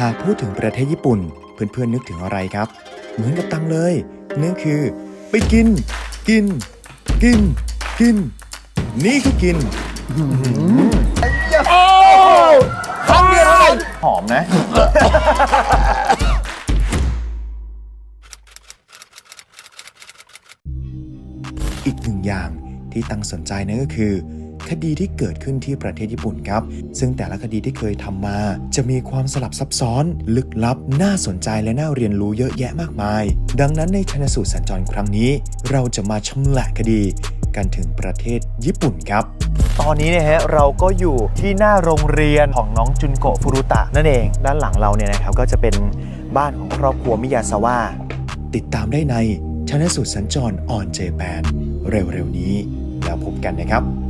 หากพูดถึงประเทศญี่ปุ่น เพื่อนๆนึกถึงอะไรครับ เหมือนกับตังเลยนั่นคือ ไปกิน กิน กิน กิน นี่ก็กินครั้งเดียวเท่านั้นหอมนะ อีกหนึ่งอย่างที่ตังสนใจนั่นก็คือ คดีที่เกิดขึ้นที่ประเทศญี่ปุ่นครับ ซึ่งแต่ละคดีที่เคยทำมา จะมีความสลับซับซ้อน ลึกลับ น่าสนใจและน่าเรียนรู้เยอะแยะมากมาย ดังนั้นในชนสูตรสัญจรครั้งนี้ เราจะมาชำละคดีกันถึงประเทศญี่ปุ่นครับ ตอนนี้เนี่ยฮะเราก็อยู่ที่หน้าโรงเรียนของน้องจุนโกฟุรุตะนั่นเอง ด้านหลังเราเนี่ยนะครับก็จะเป็นบ้านของครอบครัวมิยาซาวะติดตามได้ในชนสูตรสัญจรออนเจแปนเร็วๆนี้แล้วพบกันนะครับ